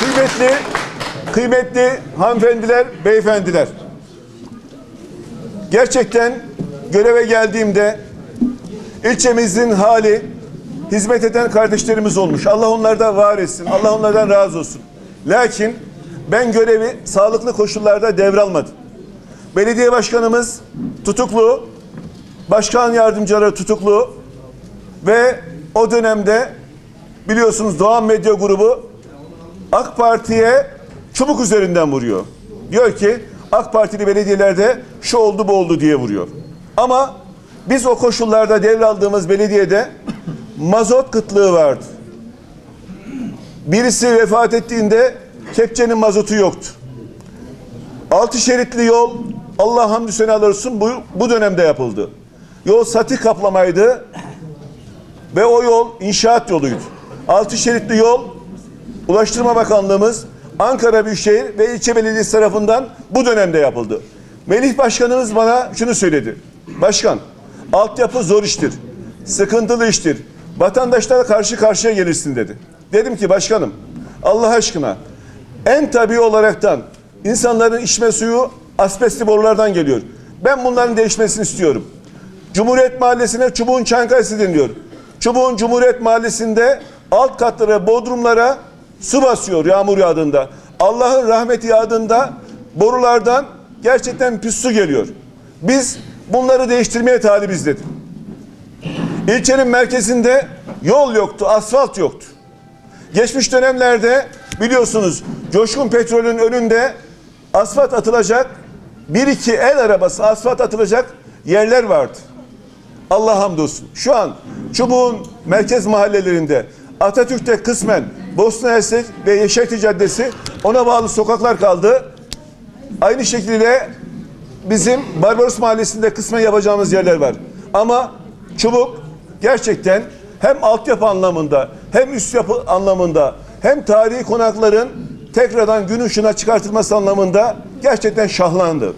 Kıymetli, kıymetli hanımefendiler, beyefendiler. Gerçekten göreve geldiğimde ilçemizin hali hizmet eden kardeşlerimiz olmuş. Allah onlardan var etsin. Allah onlardan razı olsun. Lakin ben görevi sağlıklı koşullarda devralmadım. Belediye başkanımız tutuklu, başkan yardımcıları tutuklu ve o dönemde biliyorsunuz Doğan Medya Grubu AK Parti'ye çubuk üzerinden vuruyor. Diyor ki AK Partili belediyelerde şu oldu bu oldu diye vuruyor. Ama biz o koşullarda devraldığımız belediyede mazot kıtlığı vardı. Birisi vefat ettiğinde kepçenin mazotu yoktu. Altı şeritli yol Allah hamdü senalar olsun bu, bu dönemde yapıldı. Yol sati kaplamaydı ve o yol inşaat yoluydu. Altı şeritli yol Ulaştırma Bakanlığımız Ankara Büyükşehir ve ilçe belediyesi tarafından bu dönemde yapıldı. Melih Başkanımız bana şunu söyledi. Başkan, altyapı zor iştir. Sıkıntılı iştir. Vatandaşlara karşı karşıya gelirsin dedi. Dedim ki başkanım, Allah aşkına en tabii olaraktan insanların içme suyu asbestli borulardan geliyor. Ben bunların değişmesini istiyorum. Cumhuriyet Mahallesi'ne Çubuğun Çankayası deniliyor. Çubuğun Cumhuriyet Mahallesi'nde alt katlara, bodrumlara su basıyor yağmur yağdığında. Allah'ın rahmeti yağdığında borulardan gerçekten pis su geliyor. Biz bunları değiştirmeye talibiz dedim. İlçenin merkezinde yol yoktu, asfalt yoktu. Geçmiş dönemlerde biliyorsunuz Coşkun Petrol'ün önünde asfalt atılacak bir iki el arabası asfalt atılacak yerler vardı. Allah hamdolsun. Şu an Çubuğun merkez mahallelerinde Atatürk'te kısmen Bosna Hersek ve Yeşilti Caddesi ona bağlı sokaklar kaldı. Aynı şekilde bizim Barbaros Mahallesi'nde kısmen yapacağımız yerler var. Ama Çubuk gerçekten hem altyapı anlamında hem üst yapı anlamında hem tarihi konakların tekrardan gün ışığına çıkartılması anlamında gerçekten şahlandı.